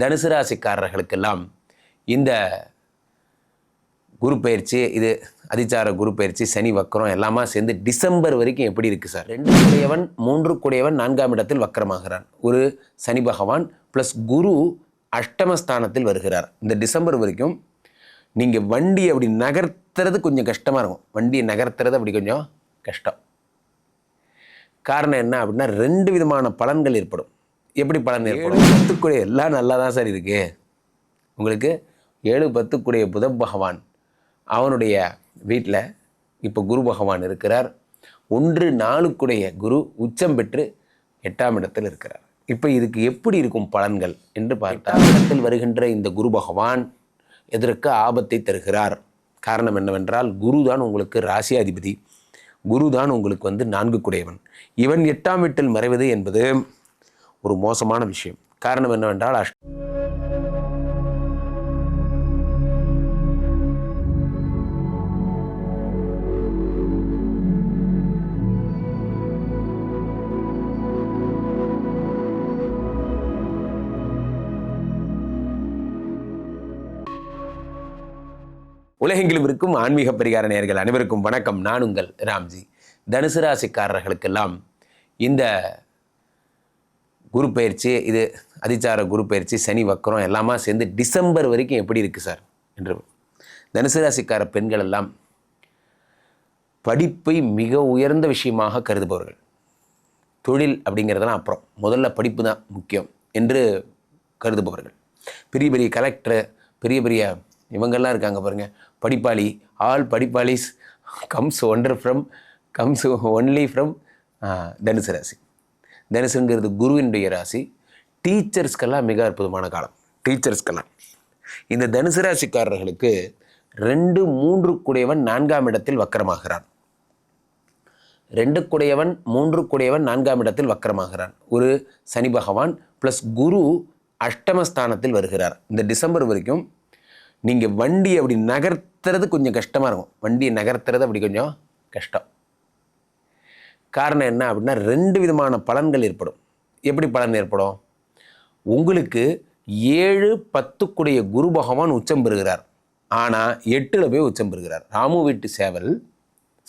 தனுசு ராசிக்காரர்களுக்கெல்லாம் இந்த குரு பயிற்சி இது அதிச்சார குரு பயிற்சி சனி வக்கரம் எல்லாமா சேர்ந்து டிசம்பர் வரைக்கும் எப்படி இருக்குது சார்? ரெண்டு குடையவன் மூன்று குடையவன் நான்காம் இடத்தில் வக்கரமாகிறான். ஒரு சனி பகவான் ப்ளஸ் குரு அஷ்டமஸ்தானத்தில் வருகிறார். இந்த டிசம்பர் வரைக்கும் நீங்கள் வண்டி அப்படி நகர்த்துறது கொஞ்சம் கஷ்டமாக இருக்கும். வண்டியை நகர்த்துறது அப்படி கொஞ்சம் கஷ்டம். காரணம் என்ன அப்படின்னா ரெண்டு விதமான பலன்கள் ஏற்படும். எப்படி பலன் ஏற்படும்? பத்துக்குடைய எல்லாம் நல்லா தான் சார் இருக்கு. உங்களுக்கு ஏழு பத்துக்குடைய புத பகவான். அவனுடைய வீட்டில் இப்போ குரு பகவான் இருக்கிறார். ஒன்று நாளுக்குடைய குரு உச்சம் பெற்று எட்டாம் இடத்தில் இருக்கிறார். இப்போ இதுக்கு எப்படி இருக்கும் பலன்கள் என்று பார்த்தால் இடத்தில் வருகின்ற இந்த குரு பகவான் எதற்கு ஆபத்தை தருகிறார்? காரணம் என்னவென்றால் குரு தான் உங்களுக்கு ராசியாதிபதி. குரு தான் உங்களுக்கு வந்து நான்கு குடையவன் இவன் எட்டாம் வீட்டில் மறைவது என்பது ஒரு மோசமான விஷயம். காரணம் என்னவென்றால் அஷ் உலகெங்கிலும் இருக்கும் ஆன்மீக பரிகார நேயர்கள் அனைவருக்கும் வணக்கம். நான் உங்கள் ராம்ஜி. தனுசு ராசிக்காரர்களுக்கெல்லாம் இந்த குரு பயிற்சி இது அதிச்சார குரு பயிற்சி சனி வக்கரம் எல்லாமா சேர்ந்து டிசம்பர் வரைக்கும் எப்படி இருக்குது சார்? என்று தனுசு ராசிக்கார பெண்கள் எல்லாம் படிப்பை மிக உயர்ந்த விஷயமாக கருதுபவர்கள். தொழில் அப்படிங்கிறதெல்லாம் அப்புறம். முதல்ல படிப்பு தான் முக்கியம் என்று கருதுபவர்கள். பெரிய பெரிய கலெக்டர் பெரிய பெரிய இவங்கெல்லாம் இருக்காங்க பாருங்கள் படிப்பாளி all படிப்பாளிஸ் comes wonder from comes only from தனுசு ராசி. தனுசுங்கிறது குருவினுடைய ராசி. டீச்சர்ஸ்க்கெல்லாம் மிக அற்புதமான காலம். டீச்சர்ஸ்க்கெல்லாம். இந்த தனுசு ராசிக்காரர்களுக்கு ரெண்டு மூன்று குடையவன் நான்காம் இடத்தில் வக்கரமாகிறான். ரெண்டு குடையவன் மூன்று குடையவன் நான்காம் இடத்தில் வக்கரமாகிறான். ஒரு சனி பகவான் ப்ளஸ் குரு அஷ்டமஸ்தானத்தில் வருகிறார். இந்த டிசம்பர் வரைக்கும் நீங்கள் வண்டி அப்படி நகர்த்துறது கொஞ்சம் கஷ்டமாக இருக்கும். வண்டியை நகர்த்துறது அப்படி கொஞ்சம் கஷ்டம். காரணம் என்ன அப்படின்னா ரெண்டு விதமான பலன்கள் ஏற்படும். எப்படி பலன் ஏற்படும்? உங்களுக்கு ஏழு பத்துக்குடைய குரு பகவான் உச்சம் பெறுகிறார். ஆனால் எட்டில் போய் உச்சம் பெறுகிறார். ராமு வீட்டு சேவல்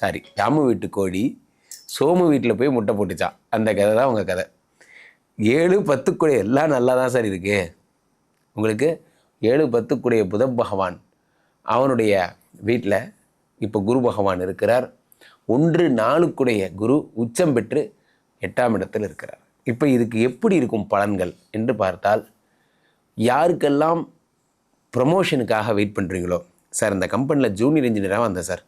சாரி ராமு வீட்டு கோழி சோமு வீட்டில் போய் முட்டை போட்டுச்சான் அந்த கதை தான் உங்கள் கதை. ஏழு பத்துக்குடைய எல்லாம் நல்லா தான் சார் இருக்கு. உங்களுக்கு ஏழு பத்துக்குடைய புத பகவான் அவனுடைய வீட்டில் இப்போ குரு பகவான் இருக்கிறார். ஒன்று நாளுக்குடைய குரு உச்சம் பெற்று எட்டாம் இடத்தில் இருக்கிறார். இப்போ இதுக்கு எப்படி இருக்கும் பலன்கள் என்று பார்த்தால் யாருக்கெல்லாம் ப்ரமோஷனுக்காக வெயிட் பண்ணுறீங்களோ சார் இந்த கம்பெனியில் ஜூனியர் இன்ஜினியராக வந்தேன் சார்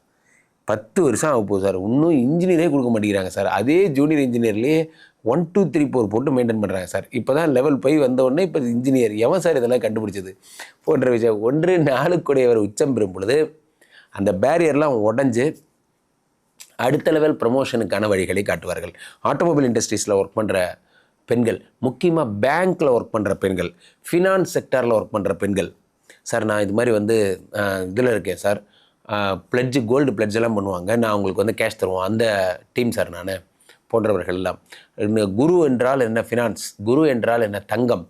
பத்து வருஷம் ஆக போகுது சார் இன்னும் இன்ஜினியரே கொடுக்க மாட்டேங்கிறாங்க சார் அதே ஜூனியர் இன்ஜினியர்லேயே ஒன் டூ த்ரீ ஃபோர் போட்டு மெயின்டைன் பண்ணுறாங்க சார் இப்போ தான் லெவல் போய் வந்தவுடனே இப்போ இன்ஜினியர் எவன் சார் இதெல்லாம் கண்டுபிடிச்சது? போன்ற விஷயம். ஒன்று நாளுக்குடையவர் உச்சம் பெறும் பொழுது அந்த பேரியர்லாம் உடஞ்சி அடுத்த லெவல் ப்ரமோஷனுக்கான வழிகளை காட்டுவார்கள். ஆட்டோமொபைல் இண்டஸ்ட்ரீஸில் ஒர்க் பண்ணுற பெண்கள் முக்கியமாக பேங்க்கில் ஒர்க் பண்ணுற பெண்கள் ஃபினான்ஸ் செக்டாரில் ஒர்க் பண்ணுற பெண்கள். சார் நான் இது மாதிரி வந்து இதில் இருக்கேன் சார் பிளட்ஜு கோல்டு பிளட்ஜ் எல்லாம் பண்ணுவாங்க. நான் உங்களுக்கு வந்து கேஷ் தருவோம். அந்த டீம் சார் நான். போன்றவர்கள் எல்லாம். குரு என்றால் என்ன ஃபினான்ஸ் குரு என்றால் என்ன தங்கம்?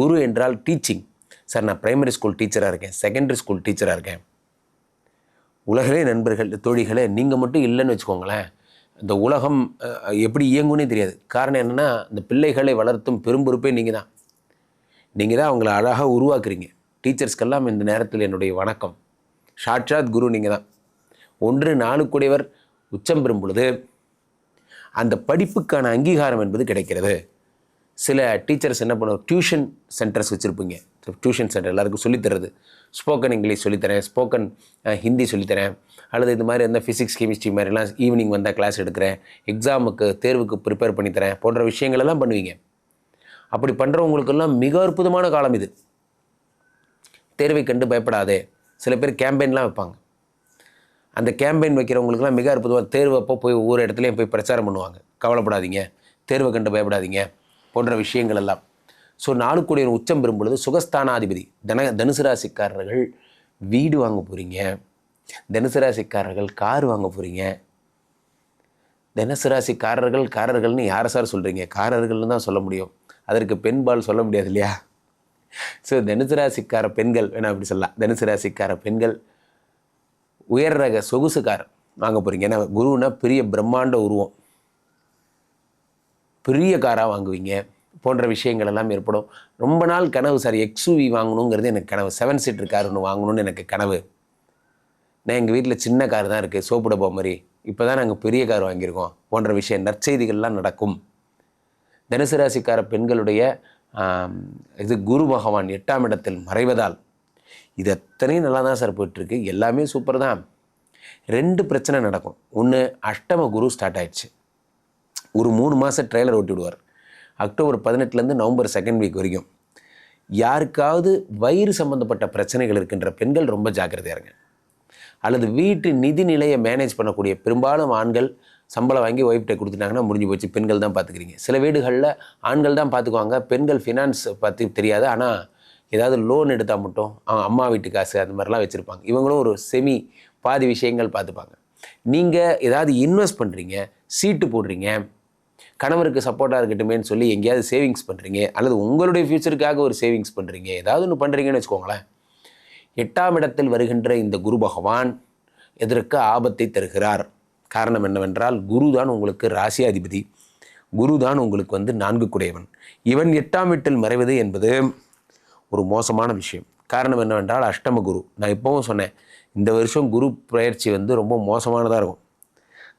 குரு என்றால் டீச்சிங் சார் நான் ப்ரைமரி ஸ்கூல் டீச்சராக இருக்கேன். செகண்டரி ஸ்கூல் டீச்சராக இருக்கேன். உலகளே நண்பர்கள் தோழிகளே நீங்கள் மட்டும் இல்லைன்னு வச்சுக்கோங்களேன். இந்த உலகம் எப்படி இயங்கும்னே தெரியாது. காரணம் என்னென்னா இந்த பிள்ளைகளை வளர்த்தும் பெரும்பொறுப்பே நீங்கள் தான் நீங்கள் தான் அவங்கள அழகாக உருவாக்குறீங்க. டீச்சர்ஸ்க்கெல்லாம் இந்த நேரத்தில் என்னுடைய வணக்கம். சாட்சாத் குரு நீங்கள் தான் ஒன்று நாளுக்குடையவர் உச்சம் பெறும் பொழுது அந்த படிப்புக்கான அங்கீகாரம் என்பது கிடைக்கிறது. சில டீச்சர்ஸ் என்ன பண்ணுவோம் டியூஷன் சென்டர்ஸ் வச்சுருப்பீங்க. டியூஷன் சென்டர் எல்லாருக்கும் சொல்லித்தரது ஸ்போக்கன் இங்கிலீஷ் சொல்லித்தரேன் ஸ்போக்கன் ஹிந்தி சொல்லித்தரேன் அல்லது இது மாதிரி எந்த ஃபிசிக்ஸ் கெமிஸ்ட்ரி மாதிரிலாம் ஈவினிங் வந்தால் கிளாஸ் எடுக்கிறேன் எக்ஸாமுக்கு தேர்வுக்கு ப்ரிப்பேர் பண்ணித்தரேன் போன்ற விஷயங்களெல்லாம் பண்ணுவீங்க. அப்படி பண்ணுறவங்களுக்கெல்லாம் மிக அற்புதமான காலம் இது. தேர்வை கண்டு பயப்படாதே. சில பேர் கேம்பெயின்லாம் வைப்பாங்க. அந்த கேம்பெயின் வைக்கிறவங்களுக்குலாம் மிக அற்புதமாக தேர்வு அப்போ போய் ஒவ்வொரு இடத்துலையும் போய் பிரச்சாரம் பண்ணுவாங்க. கவலைப்படாதீங்க. தேர்வை கண்டு பயப்படாதீங்க. போன்ற விஷயங்கள் எல்லாம். ஸோ நாளுக்குடைய உச்சம் பெறும் பொழுது சுகஸ்தானாதிபதி தன தனுசு ராசிக்காரர்கள் வீடு வாங்க போகிறீங்க தனுசு ராசிக்காரர்கள் கார் வாங்க போகிறீங்க தனுசு ராசிக்காரர்கள் காரர்கள்னு யாரை சார் சொல்கிறீங்க காரர்கள்னு தான் சொல்ல முடியும். அதற்கு பெண்பால் சொல்ல முடியாது இல்லையா? ஸோ தனுசு ராசிக்கார பெண்கள் வேணா அப்படி சொல்லலாம். தனுசு ராசிக்கார பெண்கள் உயர் ரக சொகுசுக்கார் வாங்க போகிறீங்க ஏன்னா குருன்னா பெரிய பிரம்மாண்ட உருவம். பெரிய காராக வாங்குவீங்க போன்ற விஷயங்கள் எல்லாம் ஏற்படும். ரொம்ப நாள் கனவு சார் எக்ஸுவி வாங்கணுங்கிறது எனக்கு கனவு. செவன் சீட்டர் கார் ஒன்று வாங்கணும்னு எனக்கு கனவு. நான் எங்கள் வீட்டில் சின்ன கார் தான் இருக்குது சோப்பு டப்பா மாதிரி. இப்போ தான் நாங்கள் பெரிய கார் வாங்கியிருக்கோம் போன்ற விஷயம் நற்செய்திகள்லாம் நடக்கும். தனுசு ராசிக்கார பெண்களுடைய இது குரு பகவான் எட்டாம் இடத்தில் மறைவதால். இது அத்தனையும் நல்லா தான் சார் போயிட்டுருக்கு. எல்லாமே சூப்பர் தான். ரெண்டு பிரச்சனை நடக்கும். ஒன்று அஷ்டம குரு ஸ்டார்ட் ஆயிடுச்சு. ஒரு மூணு மாதம் ட்ரெய்லர் ஓட்டி விடுவார் அக்டோபர் பதினெட்டுலேருந்து நவம்பர் செகண்ட் வீக் வரைக்கும். யாருக்காவது வயிறு சம்மந்தப்பட்ட பிரச்சனைகள் இருக்கின்ற பெண்கள் ரொம்ப ஜாக்கிரதையாக இருங்க. அல்லது வீட்டு நிதி நிலையை மேனேஜ் பண்ணக்கூடிய பெரும்பாலும் ஆண்கள் சம்பளம் வாங்கி ஒய்ஃப்டை கொடுத்துட்டாங்கன்னா முடிஞ்சு போச்சு பெண்கள் தான் பார்த்துக்கிறீங்க சில வீடுகளில் ஆண்கள் தான் பார்த்துக்குவாங்க பெண்கள் ஃபினான்ஸ் பற்றி தெரியாது. ஆனால் ஏதாவது லோன் எடுத்தால் மட்டும் அவங்க அம்மா வீட்டு காசு அந்த மாதிரிலாம் வச்சுருப்பாங்க. இவங்களும் ஒரு செமி பாதி விஷயங்கள் பார்த்துப்பாங்க நீங்கள் ஏதாவது இன்வெஸ்ட் பண்ணுறீங்க சீட்டு போடுறீங்க கணவருக்கு சப்போர்ட்டாக இருக்கட்டுமேன்னு சொல்லி எங்கேயாவது சேவிங்ஸ் பண்ணுறீங்க அல்லது உங்களுடைய ஃப்யூச்சருக்காக ஒரு சேவிங்ஸ் பண்ணுறீங்க ஏதாவது ஒன்று பண்ணுறீங்கன்னு வச்சுக்கோங்களேன். எட்டாம் இடத்தில் வருகின்ற இந்த குரு பகவான் எதற்கு ஆபத்தை தருகிறார்? காரணம் என்னவென்றால் குரு தான் உங்களுக்கு ராசியாதிபதி. குரு தான் உங்களுக்கு வந்து நான்கு குடையவன். இவன் எட்டாம் வீட்டில் மறைவது என்பது ஒரு மோசமான விஷயம். காரணம் என்னவென்றால் அஷ்டம குரு. நான் இப்போவும் சொன்னேன் இந்த வருஷம் குரு பயிற்சி வந்து ரொம்ப மோசமானதாக இருக்கும்.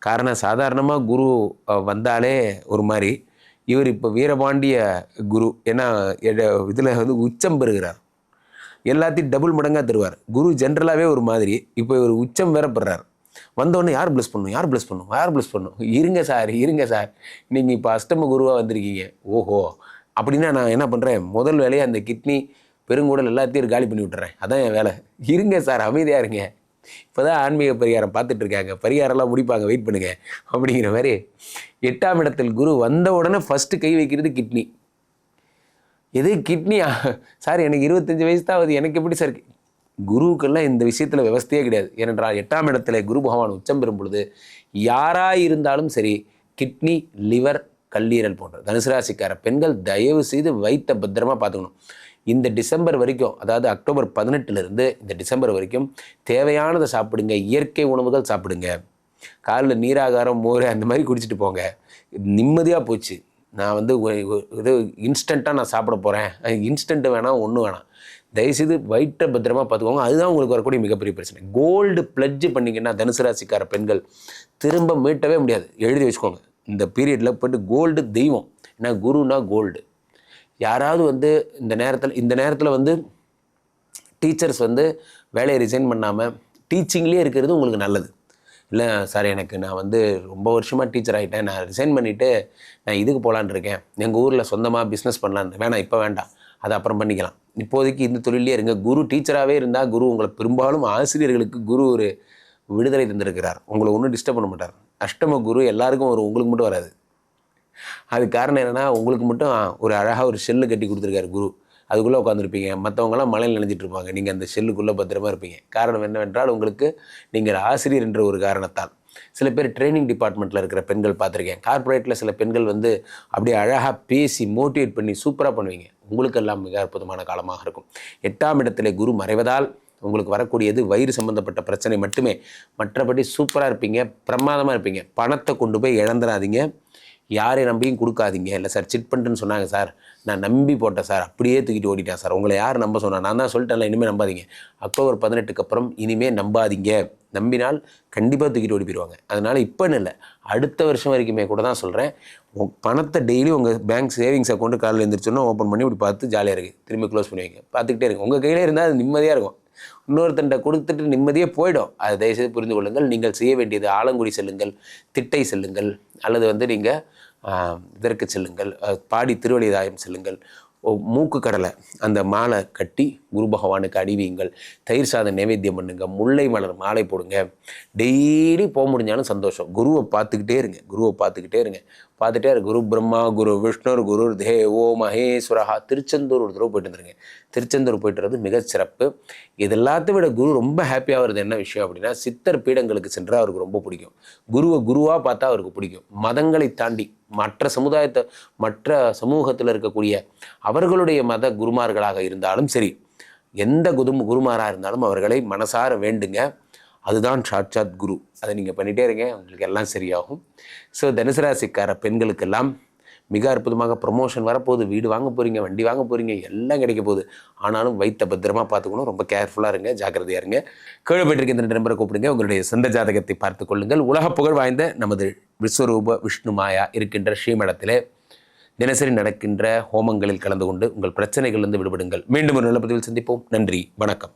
காரணம் சாதாரணமாக குரு வந்தாலே ஒரு மாதிரி இவர் இப்போ வீரபாண்டிய குரு ஏன்னா இதில் வந்து உச்சம் பெறுகிறார். எல்லாத்தையும் டபுள் மடங்காக தருவார். குரு ஜென்ரலாகவே ஒரு மாதிரி இப்போ இவர் உச்சம் வேற பெறார். வந்தோடனே யார் ப்ளஸ் பண்ணும்? யார் ப்ளஸ் பண்ணும்? யார் ப்ளஸ் பண்ணும்? இருங்க சார் இருங்க சார். நீங்கள் இப்போ அஷ்டம குருவாக வந்திருக்கீங்க. ஓஹோ. அப்படின்னா நான் என்ன பண்ணுறேன் முதல் வேலையை அந்த கிட்னி பெருங்குடல் எல்லாத்தையும் காலி பண்ணி விட்டுறேன். அதான் என் வேலை. இருங்க சார் அமைதியாக இருங்க. இப்போ தான் ஆன்மீக பரிகாரம் பார்த்துட்டு இருக்காங்க பரிகாரம்லாம் முடிப்பாங்க. வெயிட் பண்ணுங்க. அப்படிங்கிற மாதிரி எட்டாம் இடத்தில் குரு வந்த உடனே ஃபஸ்ட்டு கை வைக்கிறது கிட்னி. எது கிட்னியா? சார் எனக்கு இருபத்தஞ்சு வயசு தான் அது எனக்கு எப்படி சார் குருவுக்கெல்லாம் இந்த விஷயத்தில் விவஸ்தையே கிடையாது. ஏனென்றால் எட்டாம் இடத்துல குரு பகவான் உச்சம் பெறும் பொழுது யாராக இருந்தாலும் சரி கிட்னி லிவர் கல்லீரல் போன்ற தனுசு ராசிக்கார பெண்கள் தயவு செய்து வைத்த பத்திரமா பார்த்துக்கணும். இந்த டிசம்பர் வரைக்கும் அதாவது அக்டோபர் பதினெட்டுலேருந்து இந்த டிசம்பர் வரைக்கும் தேவையானதை சாப்பிடுங்க இயற்கை உணவுகள் சாப்பிடுங்க. காலில் நீராகாரம் மோர் அந்த மாதிரி குடிச்சிட்டு போங்க. நிம்மதியாக போச்சு. நான் வந்து இது இன்ஸ்டண்ட்டாக நான் சாப்பிட போகிறேன் இன்ஸ்டண்ட்டு வேணாம் ஒன்றும் வேணாம் தயவுசெய்து வயிற்றை பத்திரமா பார்த்துக்கோங்க. அதுதான் உங்களுக்கு வரக்கூடிய மிகப்பெரிய பிரச்சனை. கோல்டு பிளட்ஜ் பண்ணிங்கன்னா தனுசு ராசிக்கார பெண்கள் திரும்ப மீட்டவே முடியாது. எழுதி வச்சுக்கோங்க. இந்த பீரியடில் போய்ட்டு கோல்டு தெய்வம். ஏன்னா குருனா கோல்டு. யாராவது வந்து இந்த நேரத்தில் இந்த நேரத்தில் வந்து டீச்சர்ஸ் வந்து வேலையை ரிசைன் பண்ணாமல் டீச்சிங்லேயே இருக்கிறது உங்களுக்கு நல்லது. இல்லை சார் எனக்கு நான் வந்து ரொம்ப வருஷமாக டீச்சர் ஆகிட்டேன் நான் ரிசைன் பண்ணிவிட்டு நான் இதுக்கு போகலான்னு இருக்கேன். எங்கள் ஊரில் சொந்தமாக பிஸ்னஸ் பண்ணலான்னு வேணாம் இப்போ வேண்டாம். அதை அப்புறம் பண்ணிக்கலாம். இப்போதைக்கு இந்த தொழிலே இருங்க. குரு டீச்சராகவே இருந்தால் குரு உங்களை பெரும்பாலும் ஆசிரியர்களுக்கு குரு ஒரு விடுதலை தந்திருக்கிறார். உங்களை ஒன்றும் டிஸ்டர்ப் பண்ண மாட்டார். அஷ்டம குரு எல்லாருக்கும் ஒரு உங்களுக்கு மட்டும் வராது. அது காரணம் என்னென்னா உங்களுக்கு மட்டும் ஒரு அழகாக ஒரு செல்லு கட்டி கொடுத்துருக்காரு குரு. அதுக்குள்ளே உட்காந்துருப்பீங்க மற்றவங்களாம் மலையில் நினைஞ்சிட்டு இருப்பாங்க. நீங்கள் அந்த செல்லுக்குள்ளே பத்திரமா இருப்பீங்க. காரணம் என்னவென்றால் உங்களுக்கு நீங்கள் ஆசிரியர் என்ற ஒரு காரணத்தால். சில பேர் ட்ரைனிங் டிபார்ட்மெண்ட்டில் இருக்கிற பெண்கள் பார்த்துருக்கேன். கார்ப்பரேட்டில் சில பெண்கள் வந்து அப்படியே அழகாக பேசி மோட்டிவேட் பண்ணி சூப்பராக பண்ணுவீங்க. உங்களுக்கெல்லாம் மிக அற்புதமான காலமாக இருக்கும். எட்டாம் இடத்துல குரு மறைவதால் உங்களுக்கு வரக்கூடியது வயிறு சம்பந்தப்பட்ட பிரச்சனை மட்டுமே. மற்றபடி சூப்பராக இருப்பீங்க. பிரமாதமாக இருப்பீங்க. பணத்தை கொண்டு போய் இழந்துடாதீங்க யாரை நம்பியும் கொடுக்காதீங்க. இல்லை சார் சிட் பண்ணிட்டுன்னு சொன்னாங்க சார். நான் நம்பி போட்டேன் சார். அப்படியே தூக்கிட்டு ஓடிட்டேன் சார். உங்களை யார் நம்ப சொன்னா? நான் தான் சொல்லிட்டேன்ல இனிமேல் நம்பாதீங்க. அக்டோபர் பதினெட்டுக்கு அப்புறம் இனிமேல் நம்பாதீங்க. நம்பினால் கண்டிப்பாக தூக்கிட்டு ஓடி போயிடுவாங்க அதனால் இப்போன்னு இல்லை. அடுத்த வருஷம் வரைக்குமே கூட தான் சொல்கிறேன் பணத்தை டெய்லி உங்கள் பேங்க் சேவிங்ஸ் அக்கௌண்ட்டு காலையில் எழுந்திரிச்சோன்னா ஓப்பன் பண்ணி இப்படி பார்த்து ஜாலியாக இருக்குது திரும்பி க்ளோஸ் பண்ணுவீங்க பார்த்துக்கிட்டே இருக்கு உங்கள் கையிலே இருந்தால் அது நிம்மதியாக இருக்கும். இன்னொருத்தன்ட்ட கொடுத்துட்டு நிம்மதியே போயிடும். அதை தயவுசெய்து புரிந்து கொள்ளுங்கள். நீங்கள் செய்ய வேண்டியது ஆலங்குடி செல்லுங்கள் திட்டை செல்லுங்கள் அல்லது வந்து நீங்கள் இதற்கு செல்லுங்கள் பாடி திருவள்ளிதாயம் செல்லுங்கள். ஓ- மூக்கு கடலை அந்த மாலை கட்டி குரு பகவானுக்கு அடிவியுங்கள் தயிர் சாதம் நைவேத்தியம் பண்ணுங்கள் முல்லை மலர் மாலை போடுங்க. டெய்லி போக முடிஞ்சாலும் சந்தோஷம். குருவை பார்த்துக்கிட்டே இருங்க குருவை பார்த்துக்கிட்டே இருங்க. பார்த்துட்டே குரு பிரம்மா குரு விஷ்ணுர் குரு தேவோ மகேஸ்வரஹா திருச்செந்தூர் ஒரு தடவை போயிட்டு வந்துருங்க. திருச்செந்தூர் போயிட்டு மிக சிறப்பு. இது எல்லாத்தையும் விட குரு ரொம்ப ஹாப்பியாக வருது என்ன விஷயம் அப்படின்னா சித்தர் பீடங்களுக்கு சென்று அவருக்கு ரொம்ப பிடிக்கும். குருவை குருவாக பார்த்தா அவருக்கு பிடிக்கும். மதங்களை தாண்டி மற்ற சமுதாயத்தை மற்ற சமூகத்தில் இருக்கக்கூடிய அவர்களுடைய மத குருமார்களாக இருந்தாலும் சரி எந்த குதும் குருமாராக இருந்தாலும் அவர்களை மனசார வேண்டுங்க. அதுதான் சாட்சாத் குரு. அதை நீங்கள் பண்ணிகிட்டே இருங்க உங்களுக்கு எல்லாம் சரியாகும். ஸோ தனுசராசிக்கார பெண்களுக்கெல்லாம் மிக அற்புதமாக ப்ரொமோஷன் வரப்போகுது. வீடு வாங்க போகிறீங்க வண்டி வாங்க போகிறீங்க எல்லாம் கிடைக்க போகுது. ஆனாலும் வைத்த பத்திரமா பார்த்துக்கணும். ரொம்ப கேர்ஃபுல்லாக இருங்க ஜாக்கிரதையாக இருங்க. கீழே போயிட்டு இந்த நம்பரை கூப்பிடுங்க. உங்களுடைய சொந்த ஜாதகத்தை பார்த்து கொள்ளுங்கள். உலக புகழ் வாய்ந்த நமது விஸ்வரூப விஷ்ணு மாயா இருக்கின்ற ஸ்ரீமடத்திலே தினசரி நடக்கின்ற ஹோமங்களில் கலந்து கொண்டு உங்கள் பிரச்சனைகளிலிருந்து விடுபடுங்கள். மீண்டும் ஒரு நல்ல பதிவில் சந்திப்போம். நன்றி வணக்கம்.